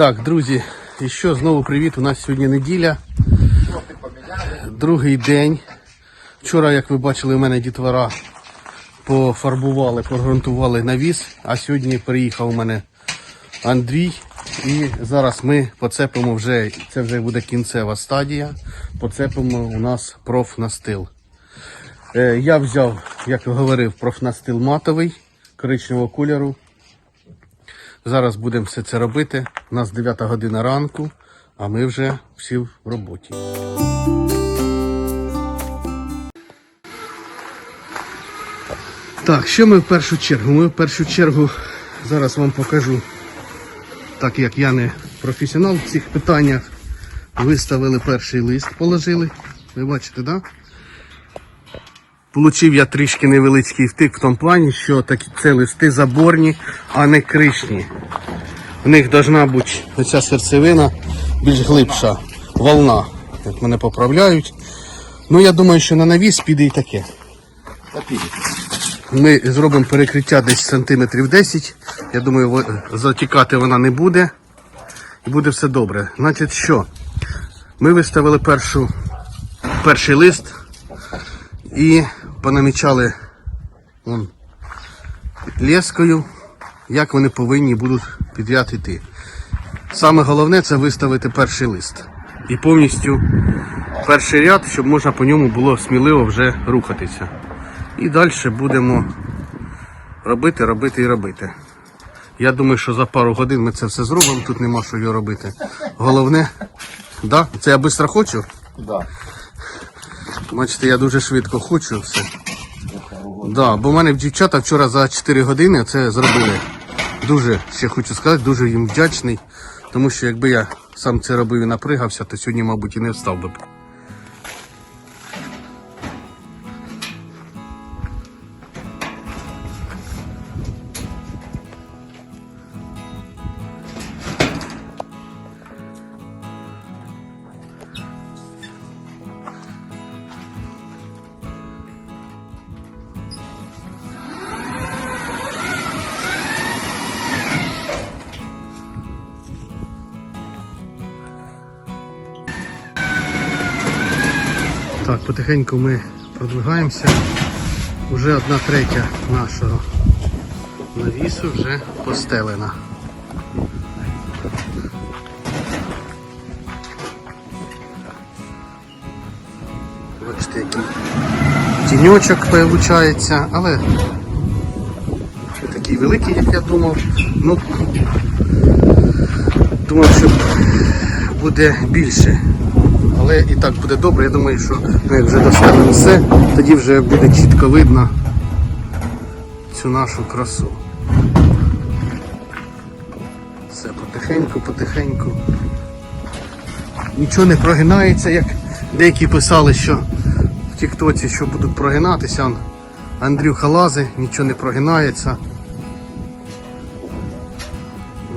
Так, друзі, і що знову привіт. У нас сьогодні неділя. Другий день. Вчора, як ви бачили, у мене дітвора пофарбували, погрунтували навіс, а сьогодні приїхав у мене Андрій. І зараз ми поцепимо вже, це вже буде кінцева стадія. Поцепимо у нас профнастил. Е, я взяв, як говорив, профнастил матовий коричневого кольору. Зараз будемо все це робити. У нас 9 година ранку, а ми вже всі в роботі. Так, що ми в першу чергу? Ми в першу чергу зараз вам покажу, так як я не професіонал в цих питаннях, виставили перший лист, положили. Ви бачите, так? Да? Получив я трішки невеличкий втик в тому плані, що такі це листи заборні, а не кришні. В них должна бути оця серцевина більш глибша, волна, як мене поправляють. Ну я думаю, що на навіс піде і таке. Ми зробимо перекриття десь сантиметрів 10. Я думаю, затікати вона не буде. І буде все добре. Значить що? Ми виставили першу, перший лист і понамічали вон, лескою, як вони повинні будуть підряд йти. Саме головне це виставити перший лист. І повністю перший ряд, щоб можна по ньому було сміливо вже рухатися. І далі будемо робити, робити і робити. Я думаю, що за пару годин ми це все зробимо, тут нема що його робити. Головне, да? це я швидко хочу. Да. Бачите, я дуже швидко хочу все. Да, бо в мене дівчата вчора за 4 години це зробили. Дуже, ще хочу сказати, дуже їм вдячний. Тому що якби я сам це робив і напригався, то сьогодні, мабуть, і не встав би. Так, потихеньку ми продвигаємося. Уже одна третя нашого навісу вже постелена. Бачите, який тіньочок виходить, але не такий великий, як я думав. Ну, думав, що буде більше. Але і так буде добре. Я думаю, що ми вже доставимо все, тоді вже буде чітко видно цю нашу красу. Все потихеньку, потихеньку. Нічого не прогинається, як деякі писали, що в Тіктоці, що будуть прогинатися. Андрюха лази, нічого не прогинається.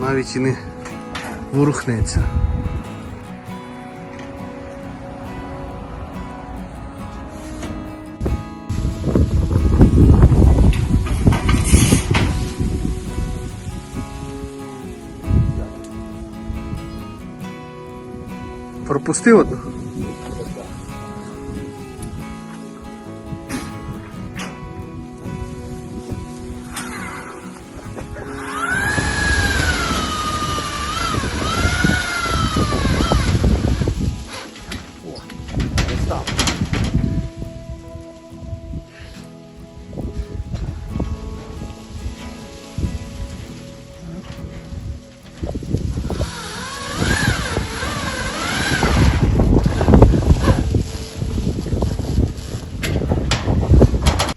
Навіть і не ворухнеться. Пропустив одну?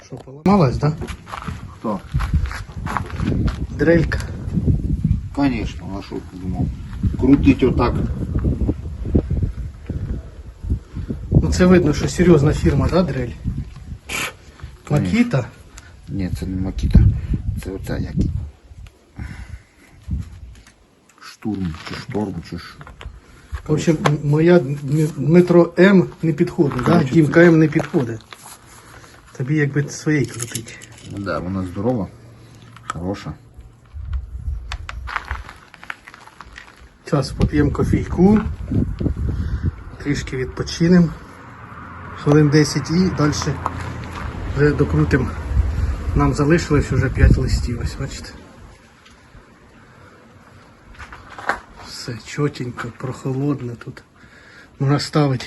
Що, поламалась, да? Хто? Дрелька. Конечно, а що ти думав? Крутить отак. Ну це видно, що серйозна фірма, да, дрель? Макіта. Ні, це не Макіта. Це оця як. Штурм чи шторм, чи що. В общем, моя метро М не підходить, да? Дімка М не підходить. Тобі якби своєї крутить. Ну да, вона здорова, хороша. Зараз поп'ємо кофійку, трішки відпочинемо, хвилин 10 і далі вже докрутимо. Нам залишилось вже 5 листів, ось бачите. Все чотенько, прохолодно тут. Можна ставити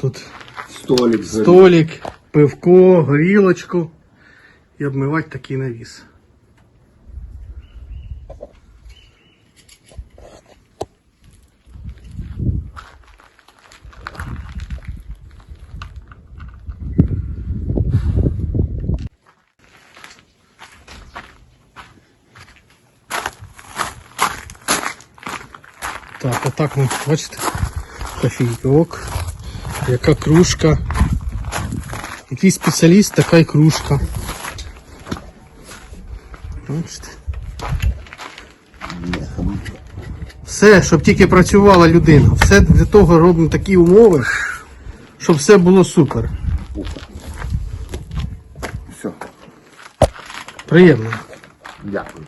тут Столик. столик, пивко, горілочку і обмивати такий навіс. Так, отак ми, бачите, кофійок, яка кружка. Який спеціаліст, така й кружка. Бачите. Все, щоб тільки працювала людина. Все для того робимо такі умови, щоб все було супер. Все. Приємно. Дякую.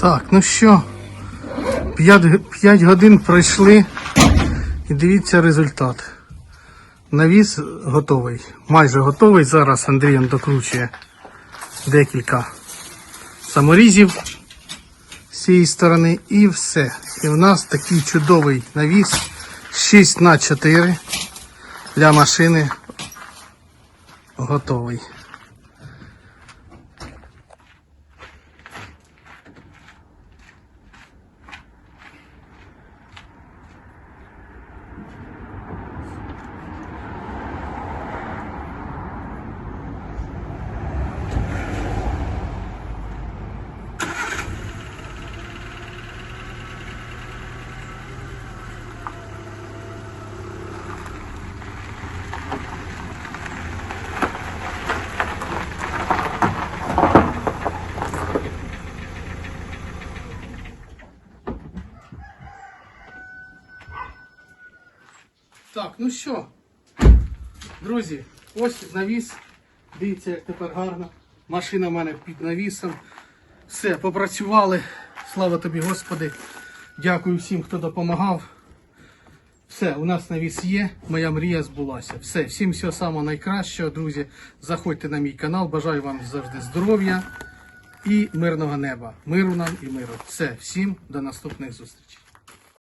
Так, ну що, 5, годин пройшли і дивіться результат. Навіс готовий, майже готовий. Зараз Андрієм докручує декілька саморізів з цієї сторони і все. І в нас такий чудовий навіс 6 на 4 для машини готовий. Так, ну що, друзі, ось навіс. Дивіться, як тепер гарно. Машина в мене під навісом. Все, попрацювали. Слава тобі, Господи. Дякую всім, хто допомагав. Все, у нас навіс є, моя мрія збулася. Все, всім всього самого найкращого, друзі. Заходьте на мій канал. Бажаю вам завжди здоров'я і мирного неба. Миру нам і миру. Все, всім до наступних зустрічей.